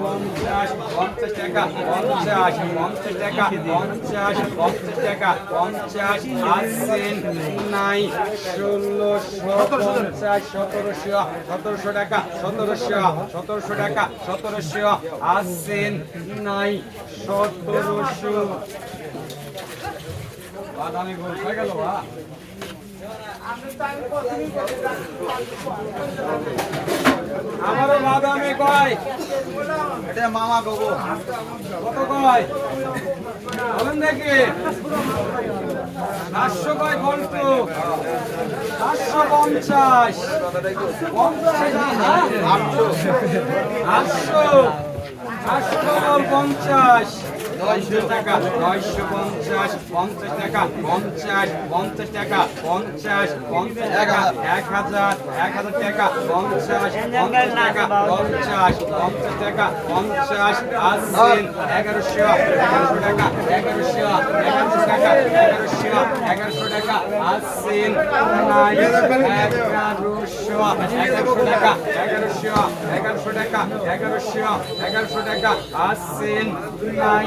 পঞ্চাশ টাকা, পঞ্চাশ পঞ্চাশ টাকা, পঞ্চাশ পঞ্চাশ টাকা, পঞ্চাশ আসেন নাই, ষোলোশো, পঞ্চাশ, সতেরোশো সতেরোশো টাকা, সতেরোশো সতেরোশো টাকা, সতেরোশো আসেন নাই, সতেরোশো। বাদামি গোল হয়ে গেল বা আমারও বাদামি কয়? এটা মামা গো কত কয়? বলেন দেখি। সাতশো কয় ঘন্ট সাতশো পঞ্চাশ। পঞ্চাশ আটশো আটশো আটশো পঞ্চাশ। নয়শো টাকা নয়শো পঞ্চাশ পঞ্চাশ টাকা, পঞ্চাশ পঞ্চাশ টাকা, পঞ্চাশ পঞ্চাশ টাকা, এক হাজার এক হাজার টাকা, পঞ্চাশ পঞ্চাশ টাকা, পঞ্চাশ পঞ্চাশ টাকা, পঞ্চাশ, আশি, এগারোশো এগারোশো টাকা, এগারোশো এগারোশো টাকা, এগারোশো এগারোশো টাকা, আশি, এগারোশো এগারোশো টাকা, এগারোশো এগারোশো টাকা, এগারোশো এগারোশো টাকা, আশি নাই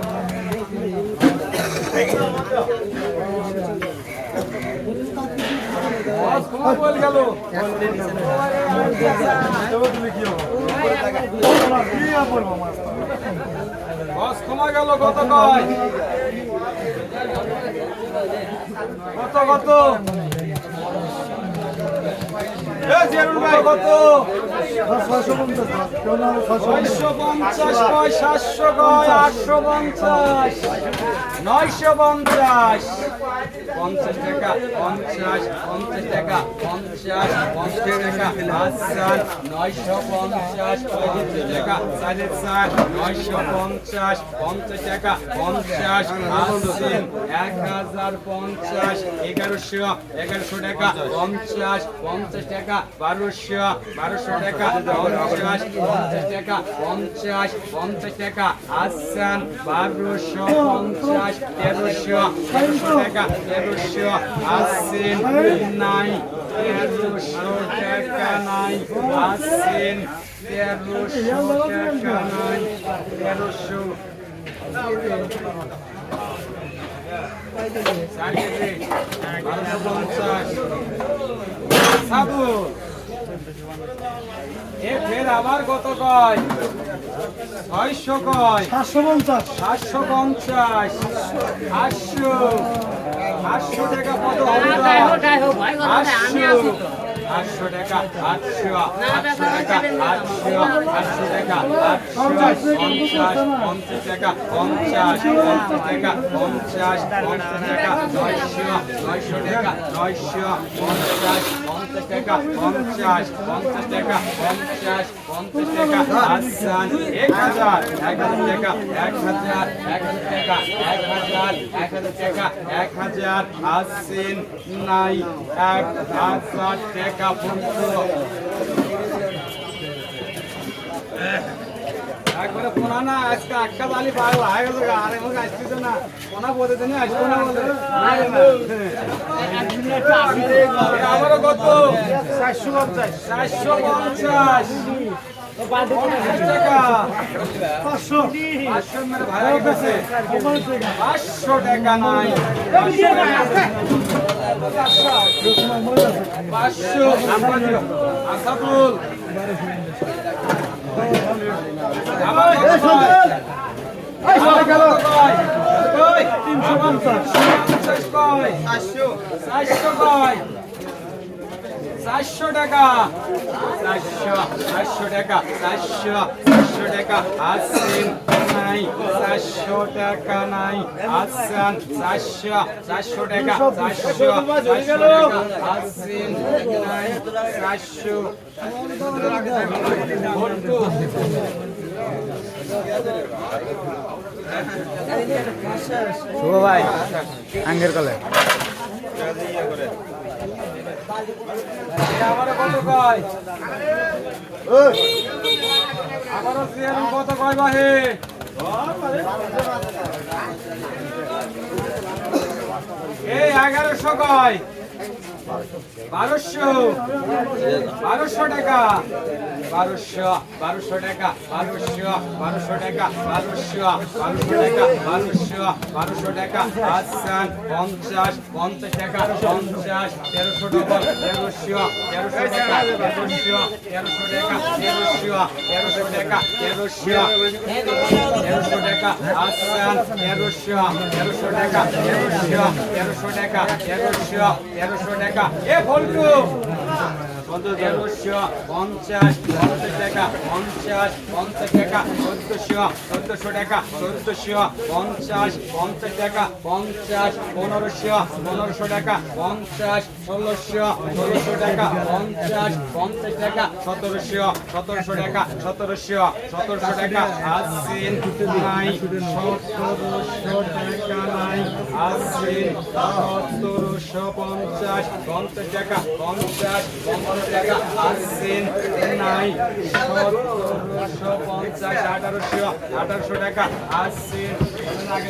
বল গেল কত কয়? কত কত? কত ছয়শো পঞ্চাশ কয় সাতশো কয় পঞ্চাশ নয়শো পঞ্চাশ পঞ্চাশ টাকা পঞ্চাশ পঞ্চাশ টাকা পঞ্চাশ পঞ্চাশ টাকা নয়শো পঞ্চাশ পঁয়ত্রিশ টাকা সাড়ে চার নয়শো পঞ্চাশ পঞ্চাশ টাকা পঞ্চাশ এক হাজার পঞ্চাশ এগারোশো এগারোশো টাকা পঞ্চাশ পঞ্চাশ টাকা বারোশো বারোশো টাকা, পঞ্চাশ পঞ্চাশ টাকা, পঞ্চাশ পঞ্চাশ টাকা আসান বারোশো, পঞ্চাশ, তেরোশো তেরোশো টাকা, তেরোশো আশিন নাই, তেরোশো টাকা নাই আশিন তেরোশো টাকা নাই, তেরোশো। চার কেজি বারোশো এ ফের আবার কত কয়? ছয়শো কয়। সাতশো পঞ্চাশ। সাতশো পঞ্চাশ। আটশো আটশো টাকা কত? আটশো আটশো টাকা আটশো আটশো টাকা আটশো আটশো টাকা আটশো পঞ্চাশ পঞ্চাশ টাকা পঞ্চাশ পঞ্চাশ টাকা পঞ্চাশ পঞ্চাশ টাকা নয়শো নয়শো টাকা নয়শো পঞ্চাশ পঞ্চাশ টাকা পঞ্চাশ পঞ্চাশ টাকা পঞ্চাশ পঞ্চাশ টাকা আসান এক হাজার এক হাজার টাকা এক হাজার এক হাজার টাকা এক হাজার এক হাজার টাকা এক হাজার আশিন নাই এক হাজার টাকা। পনেরো একবারে আজকে একটা বালি পাগল হয়ে গেছে গা। আর এমন আসতেছে না। পোনা বলতে দিনে আসব না বলে আমারও কত? চারশো পঞ্চাশ। চারশো মেরে পাঁচশো টাকা নাই। তিনশো পঞ্চাশ চারশো চারশো কয় চারশো টাকা। চারশো চারশো টাকা চারশো চারশো টাকা। নাই চারশো টাকা নাই। চারশো চারশো টাকা চারশো চারশো টাকা। আসেন নাই চারশো। শুভ ভাই আঙ্গের কলে। আমারও সিয়ারুম কত কয় বাহে এই এগারোশো কয়? বারোশো বারোশো টাকা, বারোশো বারোশো টাকা, বারোশো বারোশো টাকা, বারোশো বারোশো টাকা, বারোশো বারোশো টাকা আসান পঞ্চাশ পঞ্চাশ টাকা, পঞ্চাশ, তেরোশো ডবল তেরোশো তেরোশো টাকা, তেরোশো তেরোশো টাকা, তেরোশো তেরোশো টাকা, তেরোশো তেরোশো টাকা আসান তেরোশো তেরোশো টাকা, তেরোশো তেরোশো টাকা, তেরোশো তেরোশো টাকা এ ফল্টু তেরোশো পঞ্চাশ পঞ্চাশ টাকা, পঞ্চাশ পঞ্চাশ টাকা, চোদ্দশো চোদ্দশো টাকা, চোদ্দশো পঞ্চাশ পঞ্চাশ টাকা, পঞ্চাশ, পনেরোশো পনেরোশো টাকা, পঞ্চাশ, ষোলোশো ষোলোশো টাকা, পঞ্চাশ পঞ্চাশ টাকা, সতেরোশো সতেরোশো টাকা, সতেরোশো সতেরোশো টাকা আশিন নাই, সতেরোশো টাকা নাই আশিন সতেরোশো পঞ্চাশ পঞ্চাশ টাকা, পঞ্চাশ পঞ্চাশ আশিন নাই সতেরোশো পঞ্চাশ আঠারোশো আঠারোশো টাকা আশিন আগে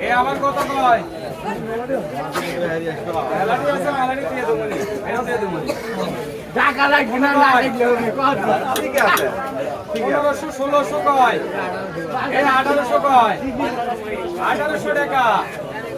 এ কত কয়। টাকা লাগবে না পনেরোশো ষোলোশো কয়? আঠারোশো কয়? আঠারোশো টাকা।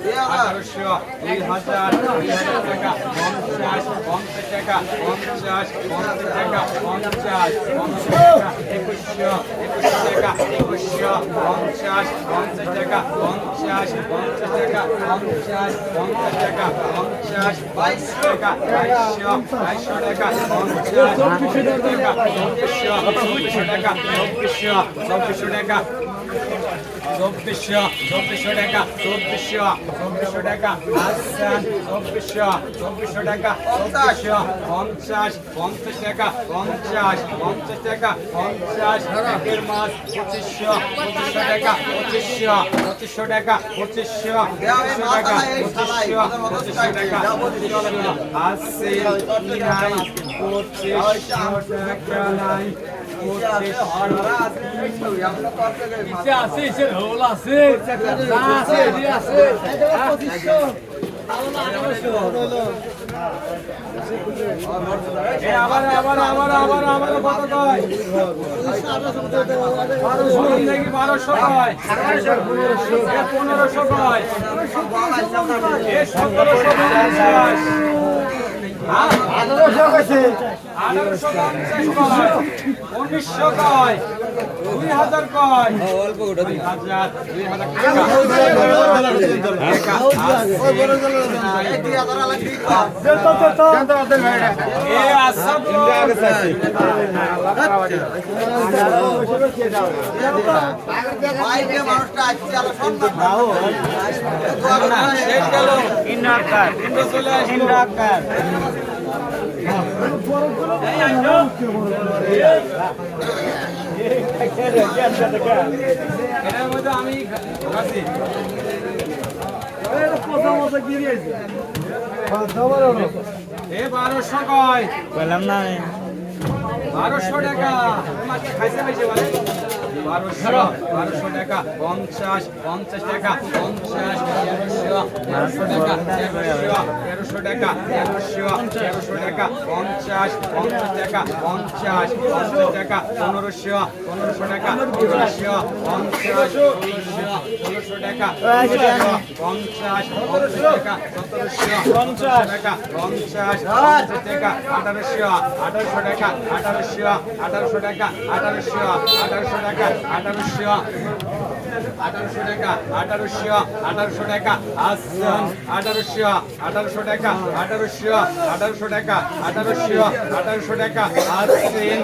আঠারোশো দুই হাজার দুই হাজার টাকা পঞ্চাশ পঞ্চাশ টাকা পঞ্চাশ পঞ্চাশ টাকা পঞ্চাশ পঞ্চাশ টাকা একুশশো একুশশো টাকা একুশশো পঞ্চাশ পঞ্চাশ টাকা পঞ্চাশ পঞ্চাশ টাকা পঞ্চাশ পঞ্চাশ টাকা পঞ্চাশ বাইশশো টাকা বাইশশো বাইশশো টাকা পঞ্চাশ টাকা চব্বিশশো চব্বিশশো টাকা চব্বিশশো চব্বিশশো টাকা চব্বিশশো চব্বিশশো টাকা, চব্বিশশো চব্বিশশো টাকা আসান চব্বিশশো চব্বিশশো টাকা, চব্বিশশো, পঞ্চাশ পঞ্চাশ টাকা, পঞ্চাশ পঞ্চাশ টাকা, পঞ্চাশ, একের মাস পঁচিশশো পঁচিশশো টাকা, পঁচিশশো পঁচিশশো টাকা, পঁচিশশো পঁচিশশো টাকা, পঁচিশশো পঁচিশশো টাকা, পঁচিশশো আশি নাই পঁচিশশো টাকা, নাই আবার আবার আবার আবার আবার কত কয় বারোশো কয় পনেরোশো কয় সতেরোশো? আঠারোশো কয় উনিশশো কয়? দুই হাজার কয়? দুই হাজার দুই হাজার। শেষ গেল ইন্ডাকার ইন্ডাকার আমি বারোশো কয়? বললাম না। বারোশো টাকা। খাইছে বেশি বলে? বারোশো বারোশো টাকা, পঞ্চাশ পঞ্চাশ টাকা, পঞ্চাশ, তেরোশো টাকা তেরোশো টাকা, তেরোশো তেরোশো টাকা, পঞ্চাশ পঞ্চাশ টাকা, পঞ্চাশ পঞ্চাশ টাকা, পনেরোশো পনেরোশো টাকা, পনেরোশো, পঞ্চাশ ষোলোশো টাকা পঞ্চাশ পঞ্চাশ টাকা, সতেরোশো পঞ্চাশ টাকা, পঞ্চাশ পঞ্চাশ টাকা, আঠারোশো আঠারোশো টাকা, আঠারোশো আঠারোশো টাকা, আঠারোশো আঠারোশো টাকা আঠারোশো আঠারোশো টাকা, আঠারোশো আঠারোশো টাকা আসসান আঠারোশো আঠারোশো টাকা, আঠারোশো আঠারোশো টাকা, আঠারোশো আঠারোশো টাকা আসিন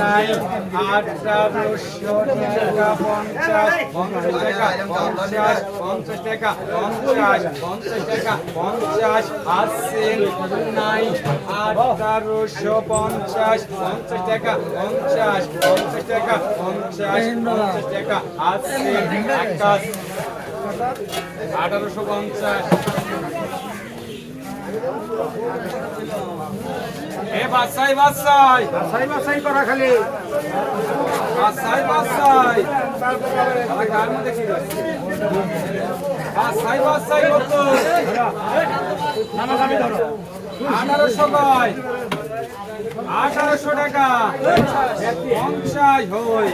নাই আঠারোশো টাকা, পঞ্চাশ পঞ্চাশ টাকা, পঞ্চাশ পঞ্চাশ টাকা, পঞ্চাশ পঞ্চাশ টাকা, পঞ্চাশ আসিন নাই আঠারোশো পঞ্চাশ পঞ্চাশ টাকা, পঞ্চাশ পঞ্চাশ টাকা, পঞ্চাশ পঞ্চাশ টাকা আসিন আকাশ আঠারোশো পঞ্চাশ এ বাসাই বাসাই বাছাই বাছাই করা খালি। বাসাই বাসাই কার মধ্যে কি? বাসাই বাসাই কত? আঠারোশো কয়। আঠারোশো টাকা। পঞ্চাশ হই।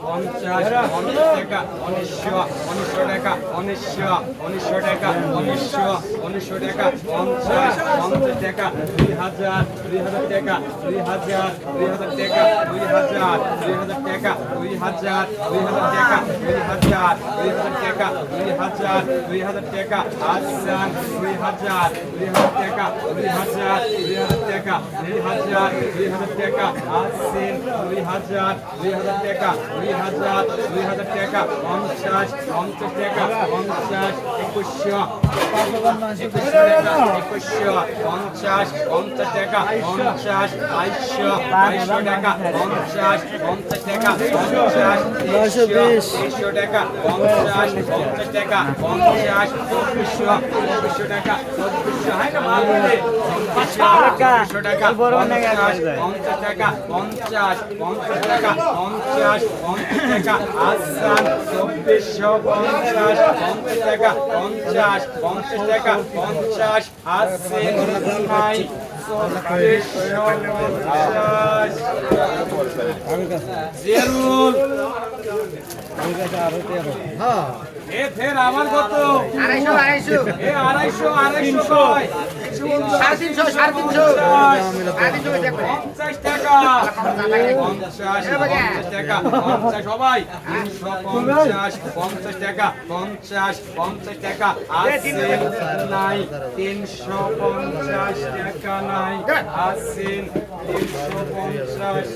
পঞ্চাশ পঞ্চাশ টাকা উনিশশো উনিশশো টাকা উনিশশো উনিশশো টাকা উনিশশো উনিশশো টাকা পঞ্চাশ পঞ্চাশ টাকা দুই হাজার দুই হাজার টাকা দুই হাজার দুই হাজার টাকা দুই হাজার দুই হাজার টাকা দুই হাজার দুই হাজার টাকা দুই হাজার দুই হাজার টাকা দুই হাজার দুই হাজার টাকা আসান দুই হাজার দুই হাজার টাকা দুই হাজার দুই হাজার টাকা দুই হাজার দুই হাজার টাকা আসিন দুই হাজার দুই হাজার টাকা দুই হাজার দুই হাজার টাকা পঞ্চাশ পঞ্চাশ টাকা পঞ্চাশ একুশশো একুশশো পঞ্চাশ পঞ্চাশ টাকা পঞ্চাশ বাইশশো বাইশশো টাকা পঞ্চাশ পঞ্চাশ টাকা পঞ্চাশ তেইশশো তেইশশো টাকা পঞ্চাশ পঞ্চাশ টাকা পঞ্চাশ চব্বিশশো চব্বিশশো টাকা চব্বিশশো হ্যাঁ চব্বিশশো টাকা পঞ্চাশ টাকা পঞ্চাশ পঞ্চাশ টাকা পঞ্চাশ পঞ্চাশ টাকা আসান চব্বিশশো পঞ্চাশ পঞ্চাশ টাকা পঞ্চাশ পঞ্চাশ টাকা পঞ্চাশ আসেন নাই জিয়ারুল এ ফের আমার কত? আড়াইশো আড়াইশো। এ আড়াইশো আড়াইশো পঞ্চাশ টাকা সবাই পঞ্চাশ পঞ্চাশ টাকা পঞ্চাশ পঞ্চাশ টাকা আসে নাই তিনশো পঞ্চাশ টাকা নাই আসেন তিনশো পঞ্চাশ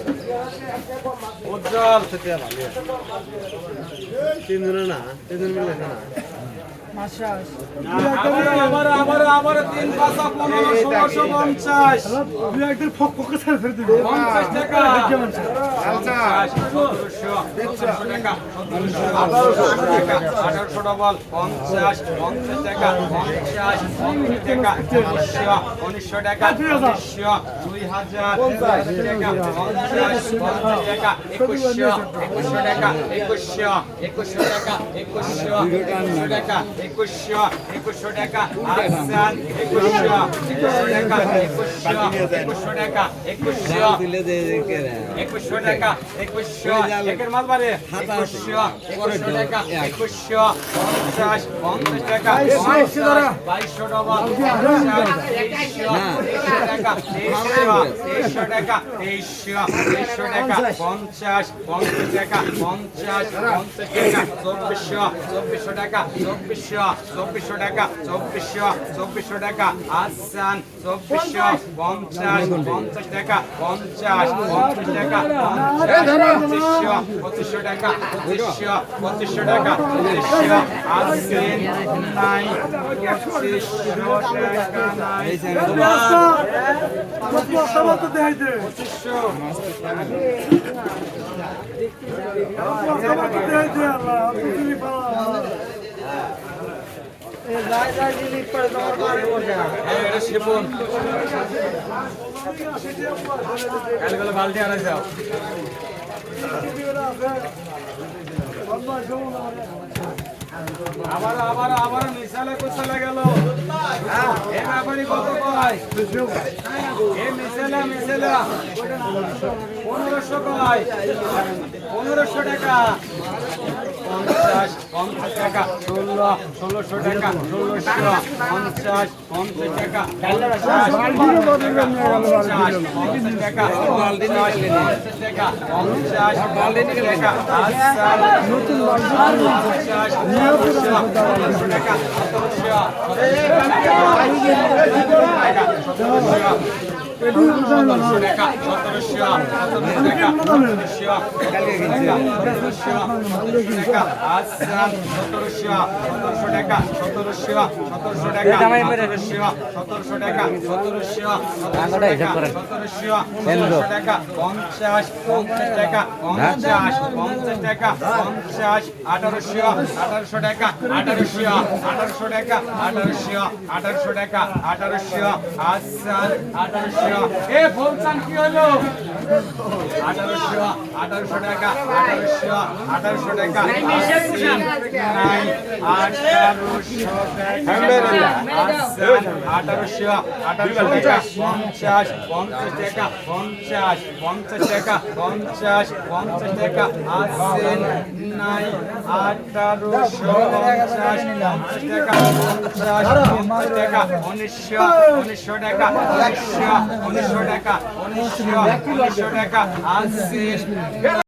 উজ্জ্বল তিনজনে না তিনজন মিলে না। পঞ্চাশ দুই একদিন ফক ফকে ছেড়ে ফেলে দিবে পঞ্চাশ টাকা আঠারোশো একুশশো টাকা একুশশো একের মাল বারে একুশশো একুশশো টাকা একুশশো পঞ্চাশ পঞ্চাশ টাকা পঞ্চাশ, বাইশশো ডবল টাকা তেইশশো টাকা তেইশশো তেইশশো টাকা পঞ্চাশ পঞ্চাশ টাকা পঞ্চাশ পঞ্চাশ টাকা চব্বিশশো চব্বিশশো টাকা চব্বিশশো চব্বিশশো টাকা চব্বিশশো চব্বিশশো টাকা আসান চব্বিশশো পঞ্চাশ পঞ্চাশ টাকা পঞ্চাশ পঞ্চাশ টাকা পঁচিশশো পঁচিশশো টাকা পঁচিশশো টাকা। আসেন নাই পঁচিশশো টাকা নাই পঁচিশশো কালগুলো বালতি আনা যাও আবার আবার আবার মিশালে কুশালে গেল? এ ব্যাপারে কত কয়? এ মিশালা মিশালা পনেরোশো কয়। পনেরোশো টাকা। পঞ্চাশ পঞ্চাশ টাকা, ষোলো, ষোলোশো টাকা, ষোলোশো, পঞ্চাশ পঞ্চাশ টাকা পঞ্চাশ টাকা পঞ্চাশ টাকা পঞ্চাশ টাকা পঞ্চাশ টাকা, সতেরোশো টাকা পঞ্চাশ পঞ্চাশ টাকা পঞ্চাশ পঞ্চাশ টাকা পঞ্চাশ আঠারোশো আঠারোশো টাকা আঠারোশো আঠারোশো টাকা আঠারোশো আঠারোশো টাকা আঠারোশো আসাম আঠারোশো এ বলছেন কি হলো? আঠারোশো আঠারোশো টাকা আঠারোশো আঠারোশো টাকা। আঠারোশো আঠারোশো টাকা পঞ্চাশ পঞ্চাশ টাকা পঞ্চাশ পঞ্চাশ টাকা পঞ্চাশ পঞ্চাশ টাকা আশি নাই আঠারোশো পঞ্চাশ পঞ্চাশ টাকা পঞ্চাশ পঞ্চাশ টাকা উনিশশো উনিশশো টাকা উনিশশো উনিশশো টাকা উনিশশো টাকা আশি